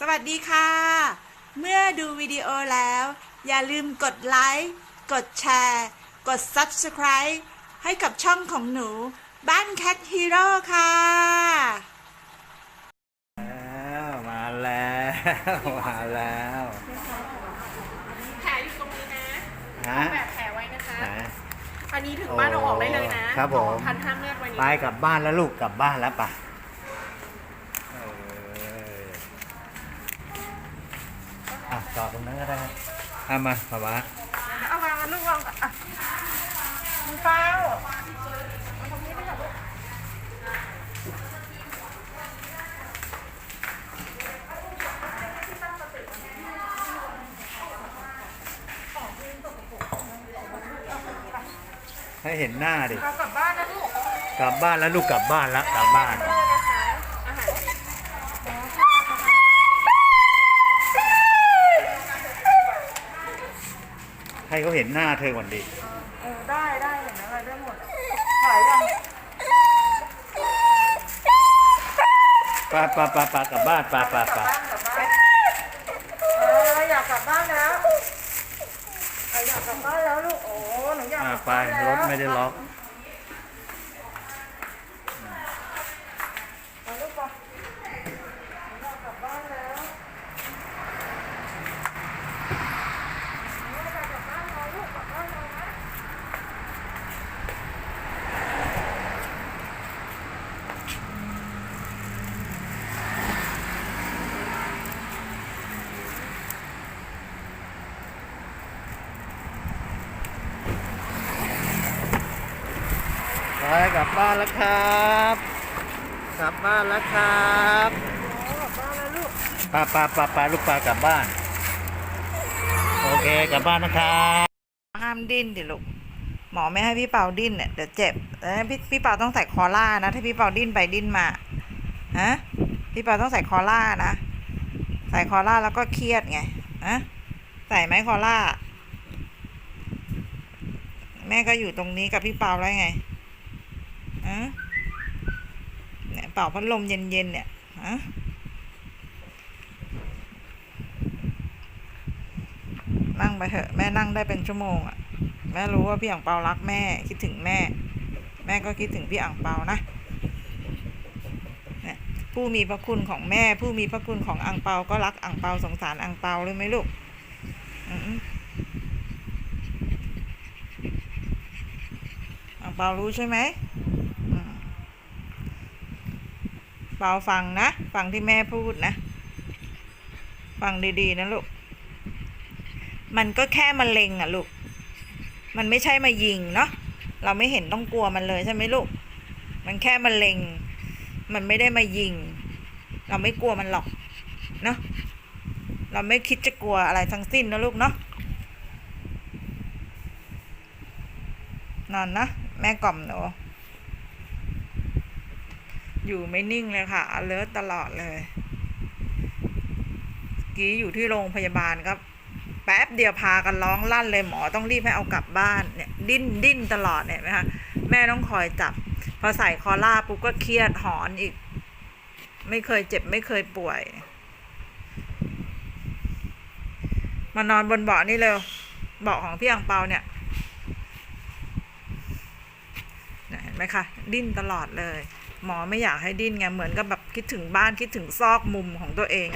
สวัสดีค่ะ เมื่อดูวิดีโอแล้ว อย่าลืมกดไลค์กดแชร์ กด Subscribe ให้กับช่องของหนู บ้าน Cat Hero ค่ะแล้วมาแล้ว มาแล้วแผลอยู่ตรงนี้นะฮะแบบแผลไว้นะคะไหนอันนี้ถึงบ้านเอาออกได้เลยนะครับผมพันห้ามเลือดไว้นี้ไปกลับบ้านแล้วลูกกลับบ้านแล้วปะ จอดตรงนั้นก็ได้ครับเอามาปะวะเอาวางลูกวางก่อนอะคุณเป้าเอาตรงนี้ไปก่อนลูกให้เห็นหน้าดิ เรากลับบ้านนะลูก กลับบ้านแล้วลูกกลับบ้านแล้วกลับบ้าน ให้เขาเห็นหน้าเธอก่อนดิเออได้ได้เห็นอะไรได้หมดถ่ายยังปะปะปะปะกลับบ้านปะปะกลับปะบ้านกลับบ้านเอออยากกลับบ้านแล้วเอออยากกลับบ้านแล้วลูกโอ้หนูอยากอะกลับไปบ้านแล้วรถไม่ได้ล็อก ไปลูกไปหนูอยากกลับบ้านแล้ว ไปกลับบ้านแล้วครับ กลับบ้านแล้วครับโอ้กลับบ้านแล้วลูกปลาปลาปลาปลาลูกปลากลับบ้าน โอเคกลับบ้านนะครับห้ามดิ้นดิลูกหมอไม่ให้พี่เป่าดิ้นเนี่ยเดี๋ยวเจ็บแล้วพี่พี่เป่าต้องใส่คอล่านะ ถ้าพี่เป่าดิ้นไปดิ้นมาฮะพี่เป่าต้องใส่คอล่านะ ใส่คอล่าแล้วก็เครียดไงฮะใส่ไหมคอล่า แม่ก็อยู่ตรงนี้กับพี่เป่าแล้วไง ฮะเนี่ยเป่าพัดลมเย็นๆเนี่ยฮะนั่งไปเถอะแม่นั่งได้เป็นชั่วโมงอะ่ะแม่รู้ว่าพี่อ่างเปารักแม่คิดถึงแม่ แม่ก็คิดถึงพี่อ่างเปานะเนี่ยผู้มีพระคุณของแม่ ผู้มีพระคุณของอ่างเปาก็รักอ่างเปาสงสารอ่างเปาเลยไหมลูกอืมอ่างเปารู้ใช่ไหมอืม เปาฟังนะฟังที่แม่พูดนะ ฟังดีๆนะลูก มันก็แค่มะเร็งอะลูก มันไม่ใช่มายิงเนาะเราไม่เห็นต้องกลัวมันเลยใช่ไหมลูก มันแค่มะเร็ง มันไม่ได้มายิง เราไม่กลัวมันหรอกเนาะเราไม่คิดจะกลัวอะไรทั้งสิ้นนะลูกเนาะนอนนะ แม่กล่อมหนู อยู่ไม่นิ่งเลยค่ะ alert ตลอดเลย กี้อยู่ที่โรงพยาบาลครับแป๊บเดียวพากันร้องลั่นเลยหมอต้องรีบให้เอากลับบ้านเนี่ยดิ้นดิ้นตลอดเนี่ยไหมคะแม่ต้องคอยจับ พอใส่คอล่าปุ๊บก็เครียดหอนอีก ไม่เคยเจ็บไม่เคยป่วย มานอนบนเบาะนี่เร็วเบาะของพี่อังเปาเนี่ยเห็นไหมคะดิ้นตลอดเลย หมอไม่อยากให้ดิ้นไงเหมือนกับแบบคิดถึงบ้านคิดถึงซอกมุมของตัวเอง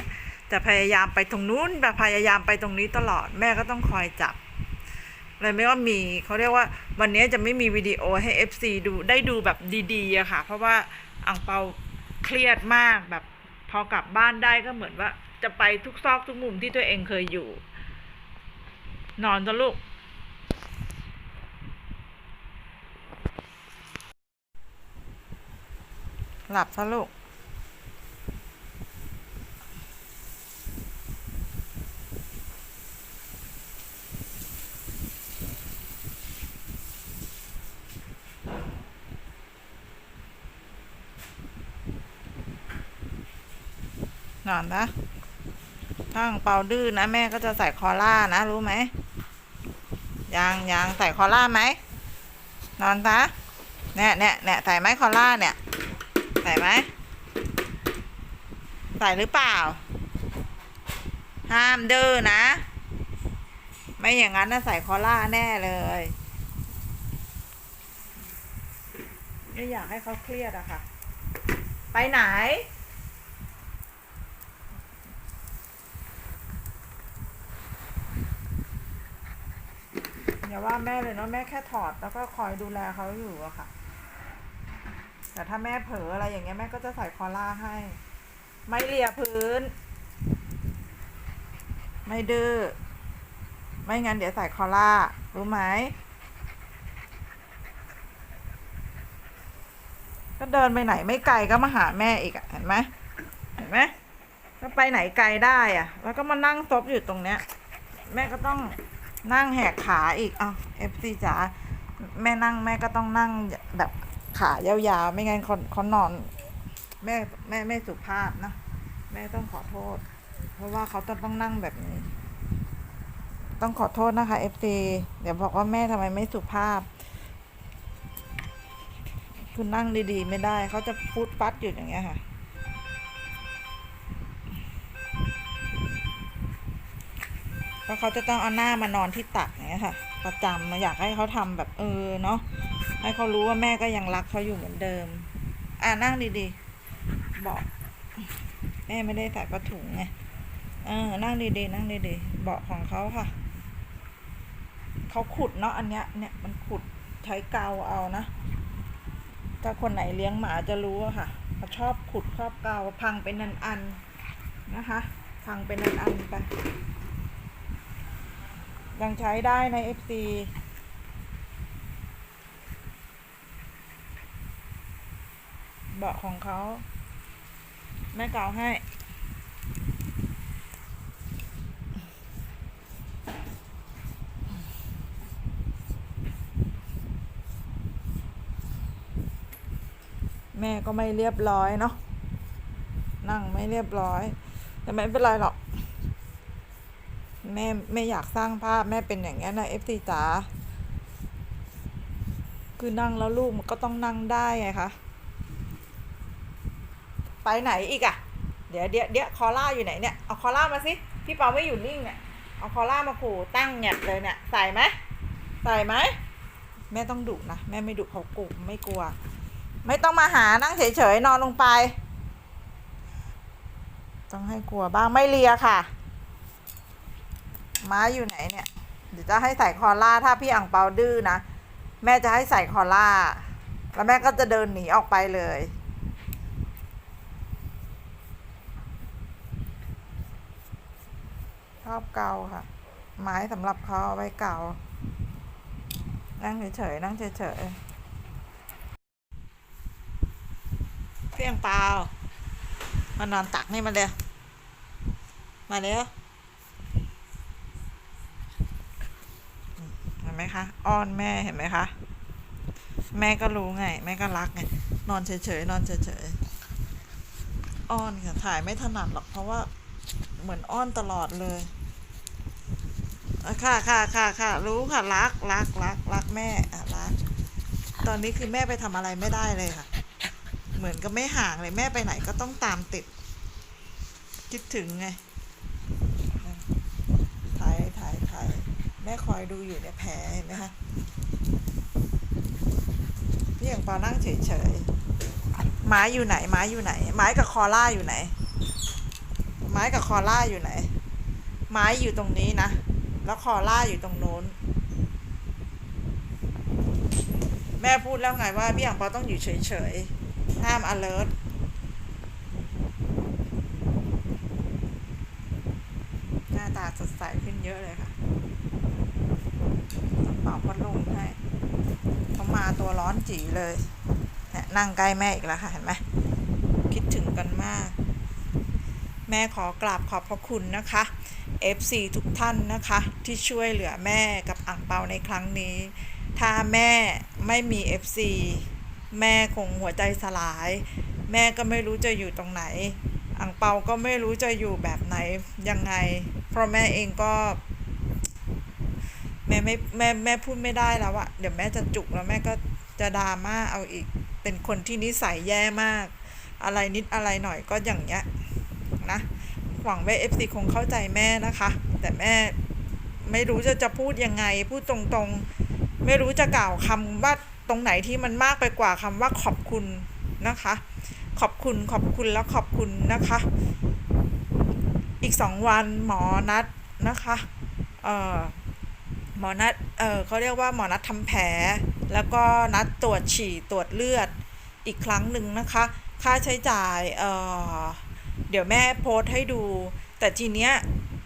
แต่พยายามไปตรงนู้นแบบพยายามไปตรงนี้ตลอดแม่ก็ต้องคอยจับเลยไม่ว่ามีเขาเรียกว่าวันนี้จะไม่มีวิดีโอให้ FC ดูได้ดูแบบดีๆอะค่ะ เพราะว่าอังเปาเครียดมากแบบพอกลับบ้านได้ก็เหมือนว่าจะไปทุกซอกทุกมุมที่ตัวเองเคยอยู่ นอนจะลูก หลับซะลูก นอนนะถ้าอังเปาดื้อนะ แม่ก็จะใส่คอล่านะ รู้ไหมยังยังใส่คอล่าไหมนอนซะเนี่ยเนี่ยเนี่ยใส่ไหมคอล่าเนี่ย ส่ไหม ใส่หรือเปล่า ห้ามดื้อนะ ไม่อย่างนั้นน่ะใส่คอล่าแน่เลยไม่อยากให้เขาเครียดอะค่ะ ไปไหน อย่าว่าแม่เลยเนาะแม่แค่ถอดแล้วก็คอยดูแลเขาอยู่อะค่ะ แต่ถ้าแม่เผลออะไรอย่างเงี้ยแม่ก็จะใส่คอล่าให้ ไม่เลียพื้น ไม่ดื้อไม่งั้นเดี๋ยวใส่คอล่า รู้ไหมก็เดินไปไหนไม่ไกลก็มาหาแม่อีกอะเห็นไหมเห็นไหมก็ไปไหนไกลได้อะแล้วก็มานั่งซบอยู่ตรงเนี้ย แม่ก็ต้องนั่งแหกขาอีกอ้าวเอฟซีจ๋าแม่นั่งแม่ก็ต้องนั่งแบบ ขายาวๆ ไม่งั้นเขาเขานอน แม่แม่ไม่สุภาพนะ แม่ต้องขอโทษ เพราะว่าเขาจะต้องนั่งแบบนี้ ต้องขอโทษนะคะเอฟซีเดี๋ยวบอกว่าแม่ทำไมไม่สุภาพคือนั่งดีๆ ไม่ได้ เขาจะพูดปัดอยู่อย่างเงี้ยค่ะเพราะเขาจะต้องเอาหน้ามานอนที่ตักอย่างเงี้ยค่ะ ประจำมาอยากให้เขาทำแบบเออเนาะ ให้เขารู้ว่าแม่ก็ยังรักเขาอยู่เหมือนเดิม อ่านั่งดีๆ บอก แม่ไม่ได้ใส่ผ้าถุงไงเออนั่งดีๆนั่งดีๆเบาะของเขาค่ะ เขาขุดเนาะอันเนี้ย เนี่ยมันขุดใช้กาวเอานะ ถ้าคนไหนเลี้ยงหมาจะรู้อะค่ะเขาชอบขุดชอบกาวพังเป็นอันๆนะคะ พังเป็นอันๆไปยังใช้ได้ใน FC เบาะของเขาแม่เกาให้ แม่ก็ไม่เรียบร้อยเนาะนั่งไม่เรียบร้อย แต่ไม่เป็นไรหรอก แม่ไม่อยากสร้างภาพแม่เป็นอย่างนี้นะเอฟซีจ๋าคือนั่งแล้วลูกมันก็ต้องนั่งได้ไงคะ ไปไหนอีกอะเดี๋ยวเดี๋ยวเดี๋ยวคอล่าอยู่ไหนเนี่ย เอาคอล่ามาสิ พี่เปาไม่อยู่นิ่งเนี่ย เอาคอล่ามาขู่ตั้งแงบเลยเนี่ย ใส่ไหมใส่ไหม แม่ต้องดุนะ แม่ไม่ดุเขากลัวไม่กลัว ไม่ต้องมาหานั่งเฉยๆนอนลงไป ต้องให้กลัวบ้างไม่เลียค่ะ ม้าอยู่ไหนเนี่ย เดี๋ยวจะให้ใส่คอล่าถ้าพี่อ่างเปาดื้อนะ แม่จะให้ใส่คอล่า แล้วแม่ก็จะเดินหนีออกไปเลย ช อบเกาค่ะ ไม้สำหรับเขาเอาไว้เกา นั่งเฉยๆนั่งเฉยๆพี่อ่างเปามานอนตักนี่มาเร็วมาเร็วเห็นไหมคะอ้อนแม่เห็นไหมคะแม่ก็รู้ไง แม่ก็รักไง นอนเฉยๆ นอนเฉยๆ อ้อนค่ะ ถ่ายไม่ถนัดหรอก เพราะว่าเหมือนอ้อนตลอดเลย ค่ะค่ะค่ะค่ะรู้ค่ะรักรักรักรักแม่อะรักตอนนี้คือแม่ไปทำอะไรไม่ได้เลยค่ะ เหมือนกับไม่ห่างเลยแม่ไปไหนก็ต้องตามติด คิดถึงไงถ่ายถ่ายถ่ายแม่คอยดูอยู่เนี่ยแผลเห็นไหมคะพี่อย่างปานั่งเฉยๆไม้อยู่ไหนไม้อยู่ไหน ไม้กับคอล่าอยู่ไหน ไม้กับคอล่าอยู่ไหน ไม้อยู่ตรงนี้นะ แล้วคอล่าอยู่ตรงโน้น แม่พูดแล้วไงว่าพี่อย่างปาต้องอยู่เฉยๆ ห้าม alert หน้าตาสดใสขึ้นเยอะเลยค่ะต้องเป่าพัดลมให้เขามาตัวร้อนจีเลยนั่งใกล้แม่อีกแล้วค่ะเห็นไหมคิดถึงกันมาก แม่ขอกราบขอบพระคุณนะคะ FC ทุกท่านนะคะ ที่ช่วยเหลือแม่กับอ่างเปาในครั้งนี้ ถ้าแม่ไม่มี FC แม่คงหัวใจสลาย แม่ก็ไม่รู้จะอยู่ตรงไหนอ่างเปาก็ไม่รู้จะอยู่แบบไหนยังไง เพราะแม่เองก็ แม่ไม่แม่แม่พูดไม่ได้แล้วอะเดี๋ยวแม่จะจุกแล้วแม่ก็จะดราม่าเอาอีก เป็นคนที่นิสัยแย่มาก อะไรนิดอะไรหน่อยก็อย่างเงี้ยนะ หวังว่า FC คงเข้าใจแม่นะคะ แต่แม่ไม่รู้จะจะพูดยังไง พูดตรงๆ ไม่รู้จะกล่าวคำว่าตรงไหนที่มันมากไปกว่าคำว่าขอบคุณนะคะ ขอบคุณขอบคุณแล้วขอบคุณนะคะ อีกสองวันหมอนัดนะคะเอ่อหมอนัดเออเขาเรียกว่าหมอนัดทำแผล แล้วก็นัดตรวจฉี่ตรวจเลือดอีกครั้งหนึ่งนะคะ ค่าใช้จ่ายเอ่อ เดี๋ยวแม่โพสต์ให้ดู แต่ทีเนี้ย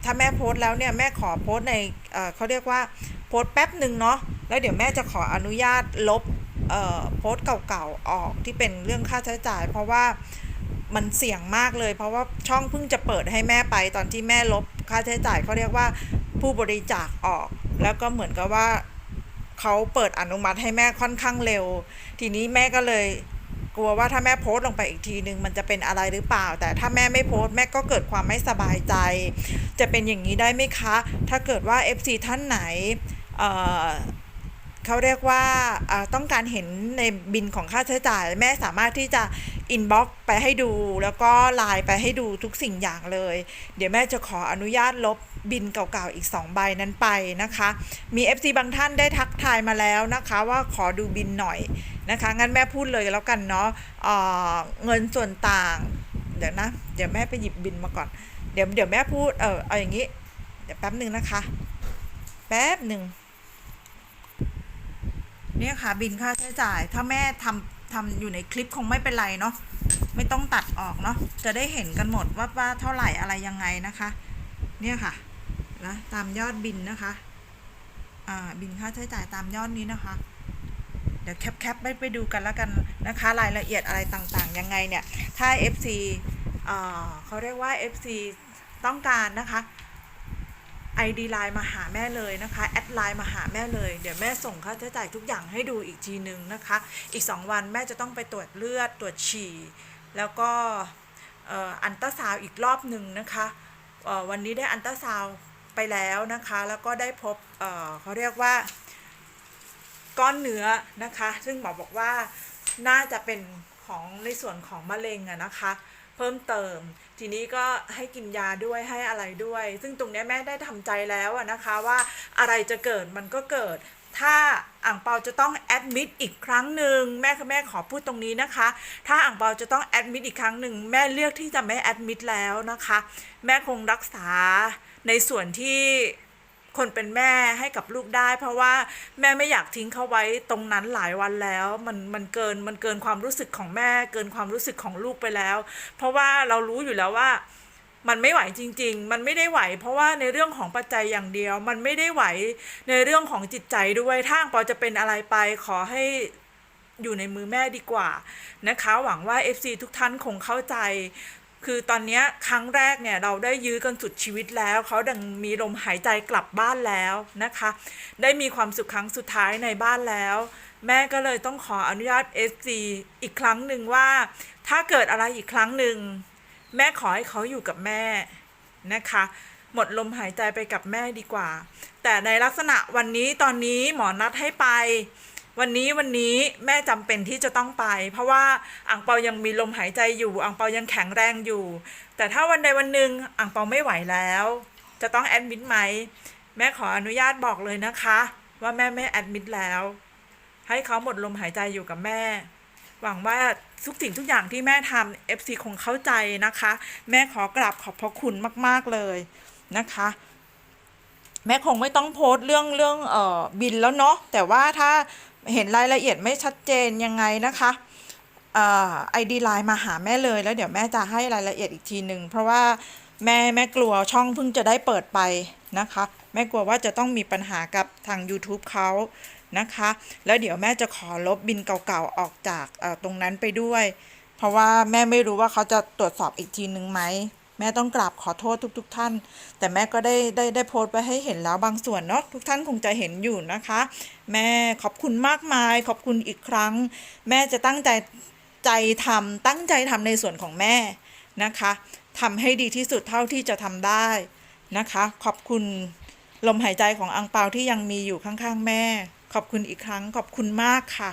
ถ้าแม่โพสต์แล้วเนี่ยแม่ขอโพสต์ในเอ่อเขาเรียกว่าโพสต์แป๊บหนึ่งเนาะแล้วเดี๋ยวแม่จะขออนุญาตลบเอ่อโพสต์เก่าๆออกที่เป็นเรื่องค่าใช้จ่าย เพราะว่ามันเสี่ยงมากเลย เพราะว่าช่องเพิ่งจะเปิดให้แม่ไปตอนที่แม่ลบค่าใช้จ่ายเขาเรียกว่าผู้บริจาคออก แล้วก็เหมือนกับว่าเขาเปิดอนุมัติให้แม่ค่อนข้างเร็ว ทีนี้แม่ก็เลย กลัวว่าถ้าแม่โพสต์ลงไปอีกทีนึงมันจะเป็นอะไรหรือเปล่า แต่ถ้าแม่ไม่โพสต์แม่ก็เกิดความไม่สบายใจ จะเป็นอย่างนี้ได้ไหมคะ ถ้าเกิดว่า FC ท่านไหนเเขาเรียกว่าต้องการเห็นในบินของค่าใช้จ่าย แม่สามารถที่จะอินบ็อกไปให้ดู แล้วก็ไลน์ไปให้ดูทุกสิ่งอย่างเลย เดี๋ยวแม่จะขออนุญาตลบบินเก่าๆอีก 2 ใบนั้นไปนะคะ มี FC บางท่านได้ทักทายมาแล้วนะคะ ว่าขอดูบินหน่อย นะคะงั้นแม่พูดเลยแล้วกันเนาะเเงินส่วนต่าง เดี๋ยวนะ เดี๋ยวแม่ไปหยิบบินมาก่อน เดี๋ยวเดี๋ยวแม่พูดเออเอาอย่างนี้ เดี๋ยวแป๊บหนึ่งนะคะ แป๊บหนึ่งเนี่ยค่ะบินค่าใช้จ่าย ถ้าแม่ทำทำอยู่ในคลิปคงไม่เป็นไรเนาะไม่ต้องตัดออกเนาะจะได้เห็นกันหมดว่าว่าเท่าไหร่อะไรยังไงนะคะ เนี่ยค่ะนะตามยอดบินนะคะ อ่าบินค่าใช้จ่ายตามยอดนี้นะคะ เดี๋ยวแคปแคปไปไปดูกันแล้วกันนะคะรายละเอียดอะไรต่างๆ ยังไงเนี่ย ถ้า FC เอ่อเขาเรียกว่า FC ต้องการนะคะ ID ไลน์มาหาแม่เลยนะคะ แอดไลน์มาหาแม่เลย เดี๋ยวแม่ส่งค่าใช้จ่ายทุกอย่างให้ดูอีกทีนึงนะคะ อีก 2 วันแม่จะต้องไปตรวจเลือดตรวจฉี่ แล้วก็อันตราซาวอีกรอบหนึ่งนะคะวันนี้ได้อันตราซาวไปแล้วนะคะ แล้วก็ได้พบเเขาเรียกว่า ก้อนเนื้อนะคะ ซึ่งหมอบอกว่าน่าจะเป็นของในส่วนของมะเร็งอะนะคะ เพิ่มเติม ทีนี้ก็ให้กินยาด้วยให้อะไรด้วย ซึ่งตรงนี้แม่ได้ทำใจแล้วอะนะคะว่าอะไรจะเกิดมันก็เกิด ถ้าอ่างเปาจะต้องแอดมิดอีกครั้งหนึ่งแม่ค่ะแม่ขอพูดตรงนี้นะคะ ถ้าอ่างเปาจะต้องแอดมิดอีกครั้งหนึ่งแม่เลือกที่จะไม่แอดมิดแล้วนะคะ แม่คงรักษาในส่วนที่ คนเป็นแม่ให้กับลูกได้ เพราะว่าแม่ไม่อยากทิ้งเขาไว้ตรงนั้นหลายวันแล้ว มันมันเกินมันเกินความรู้สึกของแม่ เกินความรู้สึกของลูกไปแล้ว เพราะว่าเรารู้อยู่แล้วว่ามันไม่ไหวจริง ๆ มันไม่ได้ไหว เพราะว่าในเรื่องของปัจจัยอย่างเดียว มันไม่ได้ไหวในเรื่องของจิตใจด้วยถ้าปาจะเป็นอะไรไปขอให้อยู่ในมือแม่ดีกว่านะคะ หวังว่า FC ทุกท่านคงเข้าใจ คือตอนนี้ครั้งแรกเนี่ยเราได้ยื้อกันสุดชีวิตแล้ว เขาดังมีลมหายใจกลับบ้านแล้วนะคะ ได้มีความสุขครั้งสุดท้ายในบ้านแล้ว แม่ก็เลยต้องขออนุญาต SC อีกครั้งหนึ่งว่า ถ้าเกิดอะไรอีกครั้งหนึ่งแม่ขอให้เขาอยู่กับแม่นะคะ หมดลมหายใจไปกับแม่ดีกว่า แต่ในลักษณะวันนี้ตอนนี้หมอนัดให้ไป วันนี้วันนี้แม่จำเป็นที่จะต้องไป เพราะว่าอ่างเปายังมีลมหายใจอยู่อ่างเปายังแข็งแรงอยู่ แต่ถ้าวันใดวันหนึ่งอ่างเปาไม่ไหวแล้ว จะต้องแอดมิดไหมแม่ขออนุญาตบอกเลยนะคะ ว่าแม่ไม่แอดมิดแล้ว ให้เขาหมดลมหายใจอยู่กับแม่ หวังว่าทุกสิ่งทุกอย่างที่แม่ทำ FC คงเข้าใจนะคะ แม่ขอกราบขอบพระคุณมาก ๆเลยนะคะแม่คงไม่ต้องโพสต์เรื่องเรื่องเอ่อบินแล้วเนาะแต่ว่าถ้า เห็นรายละเอียดไม่ชัดเจนยังไงนะคะไอดีไลน์มาหาแม่เลย แล้วเดี๋ยวแม่จะให้รายละเอียดอีกทีหนึ่งเพราะว่าแม่แม่กลัวช่องเพิ่งจะได้เปิดไปนะคะ แม่กลัวว่าจะต้องมีปัญหากับทาง YouTube เขานะคะ แล้วเดี๋ยวแม่จะขอลบบินเก่าๆออกจากอ่อตรงนั้นไปด้วย เพราะว่าแม่ไม่รู้ว่าเขาจะตรวจสอบอีกทีหนึ่งไหม แม่ต้องกราบขอโทษทุกๆท่าน แต่แม่ก็ได้ได้ได้โพสต์ไว้ให้เห็นแล้วบางส่วนเนาะทุกท่านคงจะเห็นอยู่นะคะ แม่ขอบคุณมากมาย ขอบคุณอีกครั้ง แม่จะตั้งใจใจทำตั้งใจทำในส่วนของแม่นะคะทำให้ดีที่สุดเท่าที่จะทำได้นะคะ ขอบคุณลมหายใจของอังเปาที่ยังมีอยู่ข้างๆ แม่ ขอบคุณอีกครั้งขอบคุณมากค่ะ